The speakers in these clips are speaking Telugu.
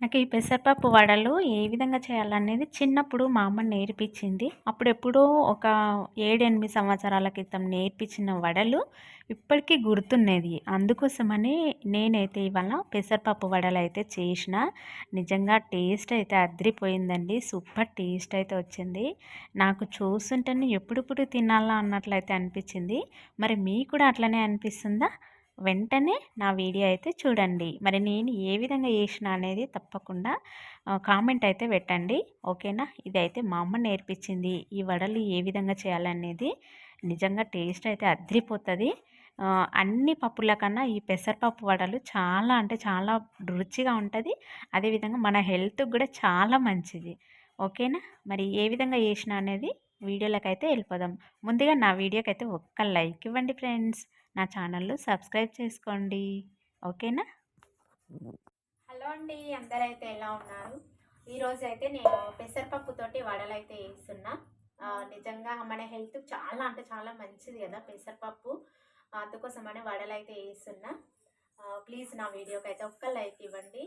నాకు ఈ పెసరపప్పు వడలు ఏ విధంగా చేయాలనేది చిన్నప్పుడు మా అమ్మ నేర్పించింది. అప్పుడెప్పుడో ఒక ఏడెనిమిది సంవత్సరాల క్రితం నేర్పించిన వడలు ఇప్పటికీ గుర్తున్నది. అందుకోసమని నేనైతే ఇవాళ పెసరపప్పు వడలు అయితే చేసిన. నిజంగా టేస్ట్ అయితే అద్రిపోయిందండి. సూపర్ టేస్ట్ అయితే వచ్చింది. నాకు చూస్తుంటేనే ఎప్పుడెప్పుడు తినాలా అన్నట్లయితే అనిపించింది. మరి మీకు కూడా అట్లనే అనిపిస్తుందా? వెంటనే నా వీడియో అయితే చూడండి. మరి నేను ఏ విధంగా చేసిన అనేది తప్పకుండా కామెంట్ అయితే పెట్టండి. ఓకేనా? ఇది అయితే మా అమ్మ నేర్పించింది. ఈ వడలు ఏ విధంగా చేయాలనేది నిజంగా టేస్ట్ అయితే అద్రిపోతుంది. అన్ని పప్పుల కన్నా ఈ పెసరపప్పు వడలు చాలా అంటే చాలా రుచిగా ఉంటుంది. అదేవిధంగా మన హెల్త్కి కూడా చాలా మంచిది. ఓకేనా? మరి ఏ విధంగా చేసిన అనేది వీడియోలకైతే వెళ్ళిపోదాం. ముందుగా నా వీడియోకి అయితే ఒక్క లైక్ ఇవ్వండి ఫ్రెండ్స్. నా ఛానల్లో సబ్స్క్రైబ్ చేసుకోండి. ఓకేనా? హలో అండి అందరైతే ఎలా ఉన్నారు? ఈరోజు అయితే నేను పెసరపప్పుతోటి వడలు అయితే వేస్తున్నా నిజంగా మన హెల్త్ చాలా అంటే చాలా మంచిది కదా పెసరపప్పు. అందుకోసమనే వడలు అయితే వేస్తున్నా ప్లీజ్ నా వీడియోకి అయితే ఒక్క లైక్ ఇవ్వండి.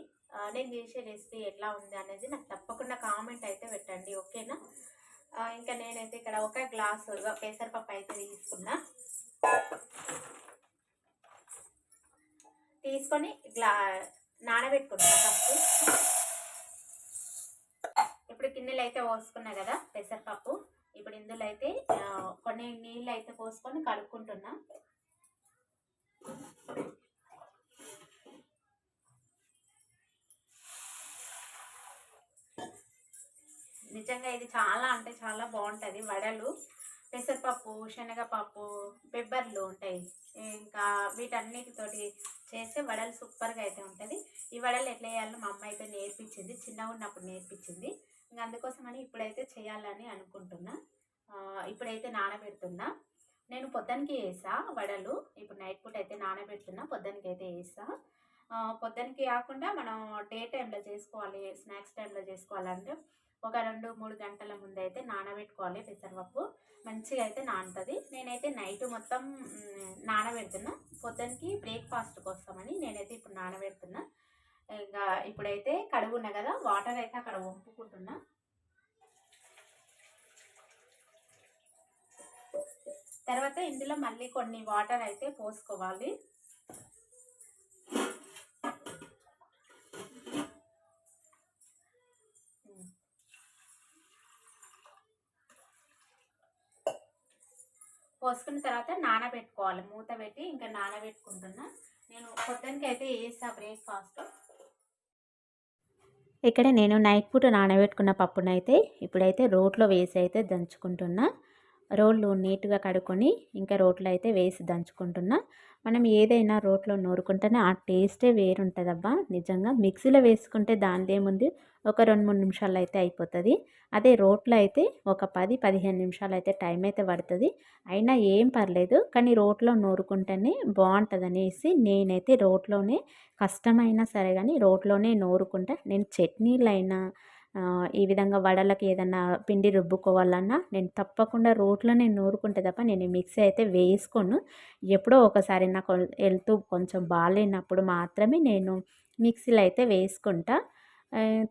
నేను చేసే రెసిపీ ఎట్లా ఉంది అనేది నాకు తప్పకుండా కామెంట్ అయితే పెట్టండి ఓకేనా? ఇంకా నేనైతే ఇక్కడ ఒక గ్లాసు పెసరపప్పు అయితే తీసుకున్నా. తీసుకొని గ్లా నానబెట్టుకుంటాను ఫస్ట్. ఇప్పుడు గిన్నెలు అయితే పోసుకున్నా కదా పెసరపప్పు. ఇప్పుడు ఇందులో అయితే కొన్ని నీళ్ళు అయితే పోసుకొని కడుక్కుంటున్నా. నిజంగా ఇది చాలా అంటే చాలా బాగుంటుంది వడలు. పెసరపప్పు శనగపప్పు బెబ్బర్లు ఉంటాయి. ఇంకా వీటన్నిటితోటి చేస్తే వడలు సూపర్గా అయితే ఉంటుంది. ఈ వడలు ఎట్లా వేయాలో మా అమ్మ అయితే నేర్పించింది. చిన్నగా ఉన్నప్పుడు నేర్పించింది. ఇంకా అందుకోసమని ఇప్పుడైతే చేయాలని అనుకుంటున్నా. ఇప్పుడైతే నానబెడుతున్నా. నేను పొద్దునకి వేసా వడలు. ఇప్పుడు నైట్ పూట అయితే నానబెడుతున్నా పొద్దునకి అయితే వేసా పొద్దునకి కాకుండా మనం డే టైంలో చేసుకోవాలి స్నాక్స్ టైంలో చేసుకోవాలంటే ఒక రెండు మూడు గంటల ముందు అయితే నానబెట్టుకోవాలి పెసరపప్పు. మంచిగా అయితే నానుతుంది. నేనైతే నైట్ మొత్తం నానబెడుతున్నా. పొద్దునకి బ్రేక్ఫాస్ట్ కోసమని నేనైతే ఇప్పుడు నానబెడుతున్నా. ఇంకా ఇప్పుడైతే కడుగున్నా కదా వాటర్ అయితే అక్కడ వంపుకుంటున్నా. తర్వాత ఇందులో మళ్ళీ కొన్ని వాటర్ అయితే పోసుకోవాలి. పోసుకున్న తర్వాత నానబెట్టుకోవాలి మూత పెట్టి ఇంకా నానబెట్టుకుంటున్నా నేను పొద్దునకి అయితే వేస్తా బ్రేక్ఫాస్ట్ ఇక్కడ నేను నైట్ పూట నానబెట్టుకున్న పప్పునైతే ఇప్పుడైతే రోట్లో వేసి అయితే దంచుకుంటున్నా. రోళ్ళు నీట్గా కడుక్కొని ఇంకా రోట్లో అయితే వేసి దంచుకుంటున్నా. మనం ఏదైనా రోట్లో నూరుకుంటేనే ఆ టేస్టే వేరుంటుందబ్బా. నిజంగా మిక్సీలో వేసుకుంటే దానిది ఏముంది ఒక రెండు మూడు నిమిషాలు అయితే అయిపోతుంది. అదే రోట్లో అయితే ఒక పది పదిహేను నిమిషాలు అయితే టైం అయితే పడుతుంది. అయినా ఏం పర్లేదు కానీ రోట్లో నూరుకుంటేనే బాగుంటుంది అనేసి నేనైతే రోట్లోనే కష్టమైనా సరే కానీ రోట్లోనే నూరుకుంటా. నేను చట్నీలైనా ఈ విధంగా వడలకి ఏదన్నా పిండి రుబ్బుకోవాలన్నా నేను తప్పకుండా రోట్లోనే నూరుకుంటే తప్ప నేను మిక్సీ అయితే వేసుకోను. ఎప్పుడో ఒకసారి నాకు వెళ్తూ కొంచెం బాగాలేనప్పుడు మాత్రమే నేను మిక్సీలో అయితే వేసుకుంటా.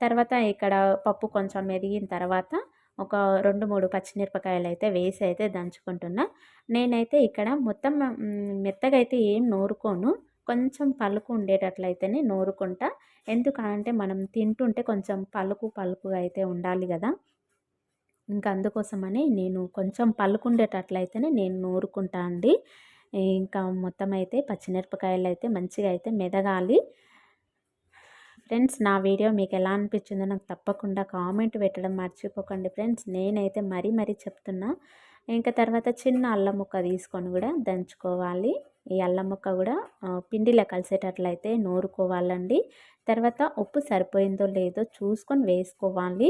తర్వాత ఇక్కడ పప్పు కొంచెం ఎదిగిన తర్వాత ఒక రెండు మూడు పచ్చిమిరపకాయలు అయితే వేసి అయితే దంచుకుంటున్నా. నేనైతే ఇక్కడ మొత్తం మెత్తగా అయితే ఏం నూరుకోను. కొంచెం పలుకు ఉండేటట్లయితేనే నూరుకుంటా. ఎందుకంటే మనం తింటుంటే కొంచెం పలుకు పలుకుగా అయితే ఉండాలి కదా. ఇంకా అందుకోసమని నేను కొంచెం పలుకుండేటట్లయితేనే నేను నూరుకుంటా అండి. ఇంకా మొత్తం అయితే పచ్చిమిరపకాయలు అయితే మంచిగా అయితే మెదగాలి. ఫ్రెండ్స్ నా వీడియో మీకు ఎలా అనిపించిందో నాకు తప్పకుండా కామెంట్ పెట్టడం మర్చిపోకండి ఫ్రెండ్స్. నేనైతే మరీ మరీ చెప్తున్నా. ఇంకా తర్వాత చిన్న అల్లం ముక్క తీసుకొని కూడా దంచుకోవాలి. ఈ అల్లం ముక్క కూడా పిండిలో కలిసేటట్లయితే నూరుకోవాలండి. తర్వాత ఉప్పు సరిపోయిందో లేదో చూసుకొని వేసుకోవాలి.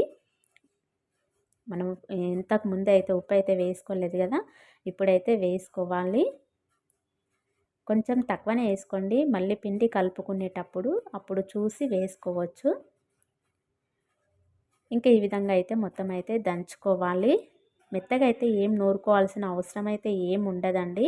మనం ఇంతకు ముందే అయితే ఉప్పు అయితే వేసుకోలేదు కదా ఇప్పుడైతే వేసుకోవాలి. కొంచెం తక్కువనే వేసుకోండి. మళ్ళీ పిండి కలుపుకునేటప్పుడు అప్పుడు చూసి వేసుకోవచ్చు. ఇంకా ఈ విధంగా అయితే మొత్తం అయితే దంచుకోవాలి. మెత్తగా అయితే ఏం నూరుకోవాల్సిన అవసరం అయితే ఏం ఉండదండి.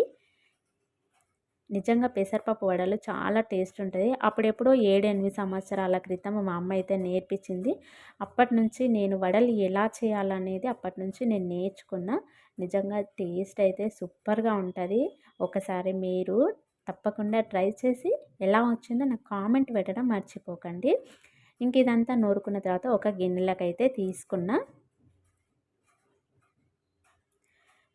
నిజంగా పెసరపప్పు వడలు చాలా టేస్ట్ ఉంటుంది. అప్పుడెప్పుడో ఏడు ఎనిమిది సంవత్సరాల క్రితం మా అమ్మ అయితే నేర్పించింది. అప్పటి నుంచి నేను వడలు ఎలా చేయాలనేది అప్పటి నుంచి నేను నేర్చుకున్నా. నిజంగా టేస్ట్ అయితే సూపర్గా ఉంటుంది. ఒకసారి మీరు తప్పకుండా ట్రై చేసి ఎలా వచ్చిందో నాకు కామెంట్ పెట్టడం మర్చిపోకండి. ఇంక ఇదంతా నూరుకున్న తర్వాత ఒక గిన్నెలకైతే తీసుకున్నా.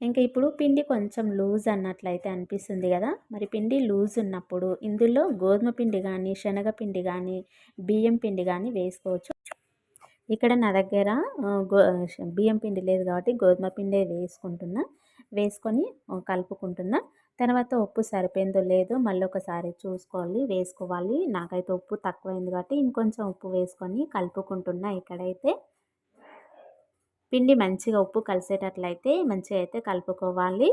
ఇంకా ఇప్పుడు పిండి కొంచెం లూజ్ అన్నట్లయితే అనిపిస్తుంది కదా. మరి పిండి లూజ్ ఉన్నప్పుడు ఇందులో గోధుమ పిండి కానీ శనగపిండి కానీ బియ్యం పిండి కానీ వేసుకోవచ్చు. ఇక్కడ నా దగ్గర గో బియ్యం పిండి లేదు కాబట్టి గోధుమ పిండి వేసుకుంటున్నా. వేసుకొని కలుపుకుంటున్నా. తర్వాత ఉప్పు సరిపోయిందో లేదో మళ్ళీ ఒకసారి చూసుకోవాలి వేసుకోవాలి. నాకైతే ఉప్పు తక్కువైంది కాబట్టి ఇంకొంచెం ఉప్పు వేసుకొని కలుపుకుంటున్నా ఇక్కడైతే. పిండి మంచిగా ఉప్పు కలిసేటట్లయితే మంచిగా అయితే కలుపుకోవాలి.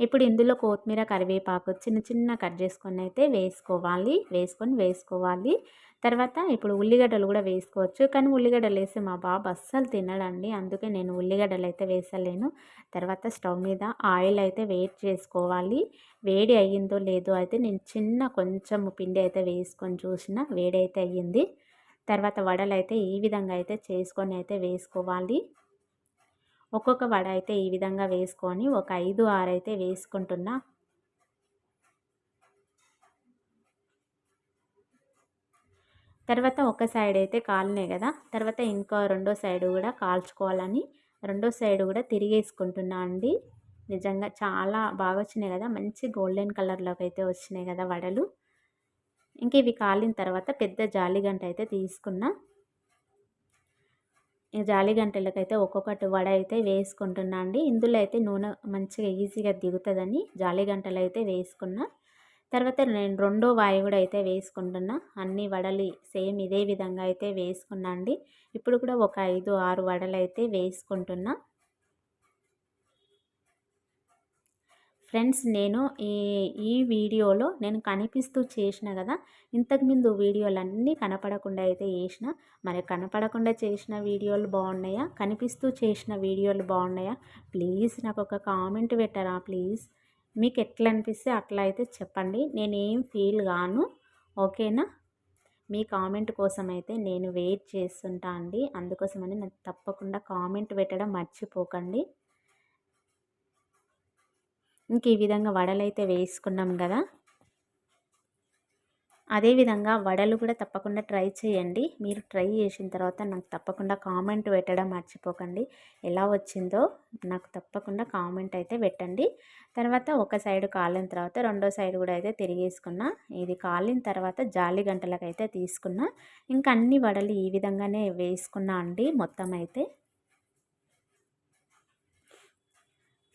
ఇప్పుడు ఇందులో కొత్తిమీర కరివేపాకు చిన్న చిన్న కట్ చేసుకొని అయితే వేసుకోవాలి. వేసుకొని వేసుకోవాలి. తర్వాత ఇప్పుడు ఉల్లిగడ్డలు కూడా వేసుకోవచ్చు. కానీ ఉల్లిగడ్డలు వేసి మా బాబు అస్సలు తినడండి. అందుకే నేను ఉల్లిగడ్డలు అయితే వేసలేను. తర్వాత స్టవ్ మీద ఆయిల్ అయితే వేడి చేసుకోవాలి. వేడి అయ్యిందో లేదో అయితే నేను చిన్న కొంచెం పిండి అయితే వేసుకొని చూసిన వేడి అయితే అయ్యింది. తర్వాత వడలు అయితే ఈ విధంగా అయితే చేసుకొని అయితే వేసుకోవాలి. ఒక్కొక్క వడ అయితే ఈ విధంగా వేసుకొని ఒక ఐదు ఆరు అయితే వేసుకుంటున్నా. తర్వాత ఒక సైడ్ అయితే కాలినాయి కదా తర్వాత ఇంకో రెండో సైడ్ కూడా కాల్చుకోవాలని రెండో సైడ్ కూడా తిరిగేసుకుంటున్నా అండి. నిజంగా చాలా బాగా వచ్చినాయి కదా మంచి గోల్డెన్ కలర్లోకి అయితే వచ్చినాయి కదా వడలు. ఇంకా ఇవి కాలిన తర్వాత పెద్ద జాలిగంట అయితే తీసుకున్నా. జాలిగంటలకైతే ఒక్కొక్కటి వడ అయితే వేసుకుంటున్నా అండి. ఇందులో అయితే నూనె మంచిగా ఈజీగా దిగుతుందని జాలిగంటలు అయితే వేసుకున్నా. తర్వాత నేను రెండో వాయి కూడా అయితే వేసుకుంటున్నా. అన్ని వడలు సేమ్ ఇదే విధంగా అయితే వేసుకున్నా అండి. ఇప్పుడు కూడా ఒక ఐదు ఆరు వడలు అయితే వేసుకుంటున్నా. ఫ్రెండ్స్ నేను ఈ ఈ వీడియోలో నేను కనిపిస్తూ చేసిన కదా ఇంతకుముందు వీడియోలు అన్నీ కనపడకుండా అయితే చేసిన. మరి కనపడకుండా చేసిన వీడియోలు బాగున్నాయా? కనిపిస్తూ చేసిన వీడియోలు బాగున్నాయా? ప్లీజ్ నాకు ఒక కామెంట్ పెట్టరా ప్లీజ్? మీకు ఎట్లా అనిపిస్తే అట్లా అయితే చెప్పండి. నేనేం ఫీల్ గాను ఓకేనా? మీ కామెంట్ కోసం అయితే నేను వెయిట్ చేస్తుంటా అండి. అందుకోసమని నాకు తప్పకుండా కామెంట్ పెట్టడం మర్చిపోకండి. ఇంక ఈ విధంగా వడలు అయితే వేసుకున్నాం కదా. అదేవిధంగా వడలు కూడా తప్పకుండా ట్రై చేయండి. మీరు ట్రై చేసిన తర్వాత నాకు తప్పకుండా కామెంట్ పెట్టడం మర్చిపోకండి. ఎలా వచ్చిందో నాకు తప్పకుండా కామెంట్ అయితే పెట్టండి. తర్వాత ఒక సైడ్ కాలిన తర్వాత రెండో సైడ్ కూడా అయితే తిరిగేసుకున్నా. ఇది కాలిన తర్వాత జాలి గంటలకైతే తీసుకున్నా. ఇంకా అన్ని వడలు ఈ విధంగానే వేసుకున్నా అండి మొత్తం అయితే.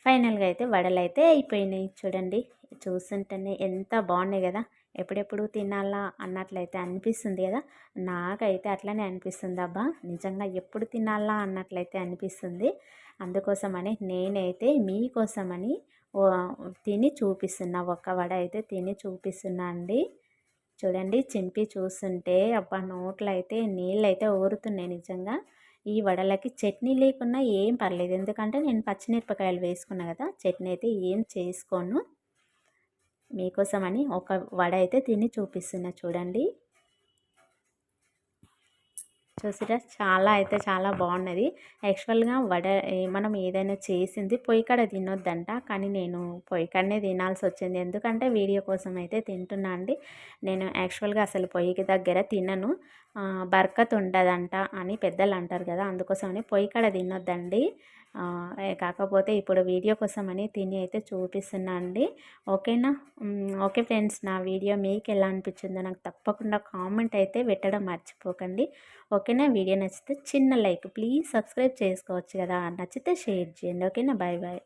ఫైనల్గా అయితే వడలు అయితే అయిపోయినాయి చూడండి. చూస్తుంటేనే ఎంత బాగున్నాయి కదా. ఎప్పుడెప్పుడు తినాలా అన్నట్లయితే అనిపిస్తుంది కదా. నాకైతే అట్లనే అనిపిస్తుంది అబ్బా. నిజంగా ఎప్పుడు తినాలా అన్నట్లయితే అనిపిస్తుంది. అందుకోసమని నేనైతే మీకోసమని తిని చూపిస్తున్నా. ఒక్క వడ అయితే తిని చూపిస్తున్నా అండి. చూడండి చింపి చూస్తుంటే అబ్బా నోట్లో అయితే నీళ్ళు అయితే ఊరుతున్నాయి నిజంగా. ఈ వడలకి చట్నీ లేకున్నా ఏం పర్లేదు. ఎందుకంటే నేను పచ్చిమిరపకాయలు వేసుకున్నా కదా చట్నీ అయితే ఏం చేసుకోను. మీకోసమని ఒక వడ అయితే తిని చూపిస్తున్నా చూడండి. చూసిరా? చాలా అయితే చాలా బాగున్నది. యాక్చువల్గా వడ మనం ఏదైనా చేసింది పొయ్యి కాడ తినొద్దంట. కానీ నేను పొయ్యి కాడనే తినాల్సి వచ్చింది ఎందుకంటే వీడియో కోసం అయితే తింటున్నా అండి. నేను యాక్చువల్గా అసలు పొయ్యికి దగ్గర తినను. బర్కత్ ఉంటుందంట అని పెద్దలు అంటారు కదా అందుకోసమని పొయ్యి కాడ తినొద్దండి. కాకపోతే ఇప్పుడు వీడియో కోసమని తిని అయితే చూపిస్తున్నా అండి. ఓకేనా? ఓకే ఫ్రెండ్స్ నా వీడియో మీకు ఎలా అనిపించిందో నాకు తప్పకుండా కామెంట్ అయితే పెట్టడం మర్చిపోకండి. ఓకేనా? వీడియో నచ్చితే చిన్న లైక్ ప్లీజ్ సబ్స్క్రైబ్ చేసుకోవచ్చు కదా. నచ్చితే షేర్ చేయండి. ఓకేనా? Bye bye.